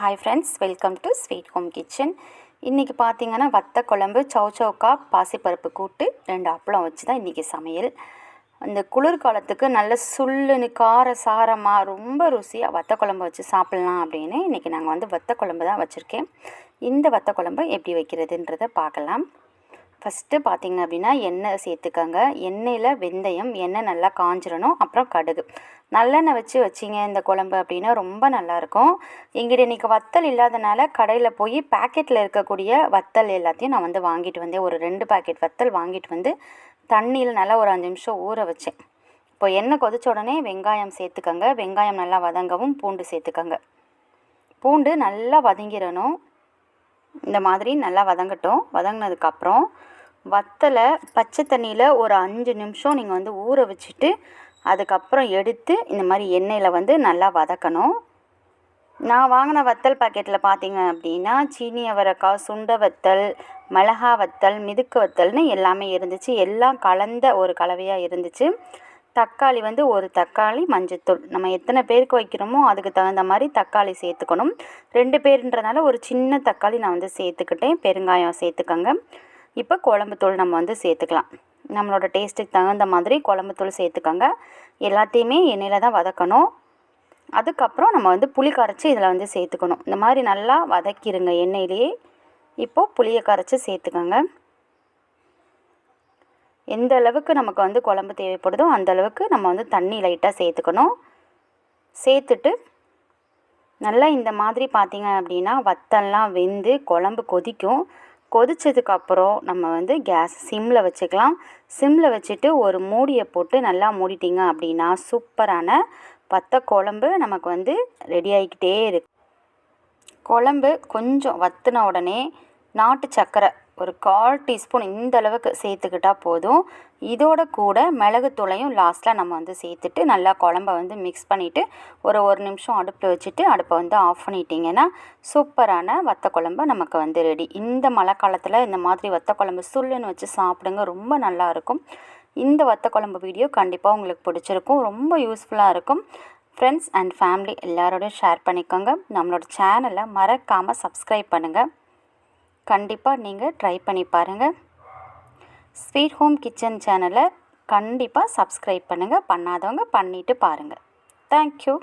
Hi friends welcome to sweet home kitchen இன்றைக்கி பார்த்தீங்கன்னா வத்த குழம்பு சௌச்சௌக்கா பாசிப்பருப்பு கூட்டு ரெண்டு அப்பளம் வச்சு தான் இன்றைக்கி சமையல். இந்த குளிர்காலத்துக்கு நல்ல சுள்ளுன்னு கார சாரமாக ரொம்ப ருசியாக வத்த குழம்பு வச்சு சாப்பிட்லாம் அப்படின்னு இன்றைக்கி நாங்கள் வந்து வத்த குழம்பு தான் வச்சுருக்கேன். இந்த வத்த குழம்பு எப்படி வைக்கிறதுன்றதை பார்க்கலாம். ஃபஸ்ட்டு பார்த்திங்க அப்படின்னா எண்ணெய் சேர்த்துக்கோங்க. எண்ணெயில் வெந்தயம் எண்ணெய் நல்லா காஞ்சிடணும் அப்புறம் கடுகு. நல்லெண்ணெய் வச்சு வச்சிங்க இந்த குழம்பு அப்படின்னா ரொம்ப நல்லாயிருக்கும். எங்கிட்ட இன்றைக்கி வத்தல் இல்லாதனால கடையில் போய் பேக்கெட்டில் இருக்கக்கூடிய வத்தல் எல்லாத்தையும் நான் வந்து வாங்கிட்டு வந்தேன். ஒரு ரெண்டு பேக்கெட் வத்தல் வாங்கிட்டு வந்து தண்ணியில் நல்லா ஒரு அஞ்சு நிமிஷம் ஊற வச்சேன். இப்போ எண்ணெய் கொதிச்ச உடனே வெங்காயம் சேர்த்துக்கோங்க. வெங்காயம் நல்லா வதங்கவும் பூண்டு சேர்த்துக்கோங்க. பூண்டு நல்லா வதங்கிடணும் இந்த மாதிரி நல்லா வதங்கட்டும். வதங்கினதுக்கப்புறம் வத்தலை பச்சை தண்ணியில் ஒரு அஞ்சு நிமிஷம் நீங்கள் வந்து ஊற வச்சுட்டு அதுக்கப்புறம் எடுத்து இந்த மாதிரி எண்ணெயில் வந்து நல்லா வதக்கணும். நான் வாங்கின வத்தல் பாக்கெட்டில் பார்த்தீங்க அப்படின்னா சீனி அவரைக்காய் சுண்ட வத்தல் மிளகா வத்தல் மிதுக்கு வத்தல்னு எல்லாமே இருந்துச்சு. எல்லாம் கலந்த ஒரு கலவையாக இருந்துச்சு. தக்காளி வந்து ஒரு தக்காளி மஞ்சத்தூள். நம்ம எத்தனை பேருக்கு வைக்கிறோமோ அதுக்கு தகுந்த மாதிரி தக்காளி சேர்த்துக்கணும். ரெண்டு பேருன்றனால ஒரு சின்ன தக்காளி நான் வந்து சேர்த்துக்கிட்டேன். பெருங்காயம் சேர்த்துக்கோங்க. இப்போ குழம்புத்தூள் நம்ம வந்து சேர்த்துக்கலாம். நம்மளோட டேஸ்ட்டுக்கு தகுந்த மாதிரி குழம்புத்தூள் சேர்த்துக்கோங்க. எல்லாத்தையுமே எண்ணெயில் தான் வதக்கணும். அதுக்கப்புறம் நம்ம வந்து புளி கரைச்சி இதில் வந்து சேர்த்துக்கணும். இந்த மாதிரி நல்லா வதக்கிடுங்க எண்ணெயிலேயே. இப்போது புளியை கரைச்சி சேர்த்துக்கோங்க. எந்த அளவுக்கு நமக்கு வந்து குழம்பு தேவைப்படுதோ அந்த அளவுக்கு நம்ம வந்து தண்ணி லைட்டாக சேர்த்துக்கணும். சேர்த்துட்டு நல்லா இந்த மாதிரி பார்த்திங்க அப்படின்னா வத்தல்லாம் வெந்து குழம்பு கொதிக்கும். கொதித்ததுக்கப்புறம் நம்ம வந்து கேஸ் சிம்மில் வச்சுக்கலாம். சிம்மில் வச்சுட்டு ஒரு மூடியை போட்டு நல்லா மூடிட்டிங்க அப்படின்னா சூப்பரான வத்த குழம்பு நமக்கு வந்து ரெடி ஆகிக்கிட்டே இருக்கு. குழம்பு கொஞ்சம் வத்தின உடனே நாட்டு சர்க்கரை ஒரு கால் டீஸ்பூன் இந்த அளவுக்கு சேர்த்துக்கிட்டால் போதும். இதோட கூட மிளகுத்தூளையும் லாஸ்ட்டில் நம்ம வந்து சேர்த்துட்டு நல்லா குழம்ப வந்து மிக்ஸ் பண்ணிவிட்டு ஒரு ஒரு நிமிஷம் அடுப்பில் வச்சுட்டு அடுப்பை வந்து ஆஃப் பண்ணிட்டீங்கன்னா சூப்பரான வத்த குழம்பு நமக்கு வந்து ரெடி இந்த மழை காலத்தில் இந்த மாதிரி வத்த குழம்பு சுள்ளுன்னு வச்சு சாப்பிடுங்க ரொம்ப நல்லாயிருக்கும் இந்த வத்த குழம்பு வீடியோ கண்டிப்பாக உங்களுக்கு பிடிச்சிருக்கும். ரொம்ப யூஸ்ஃபுல்லாக இருக்கும். ஃப்ரெண்ட்ஸ் அண்ட் ஃபேமிலி எல்லாரோடையும் ஷேர் பண்ணிக்கோங்க. நம்மளோட சேனலை மறக்காமல் சப்ஸ்கிரைப் பண்ணுங்கள் கண்டிப்பாக நீங்கள் ட்ரை பண்ணி பாருங்கள் ஸ்வீட் ஹோம் கிச்சன் சேனலை கண்டிப்பாக சப்ஸ்கிரைப் பண்ணுங்கள் பண்ணாதவங்க பண்ணிவிட்டு பாருங்கள் தேங்க்யூ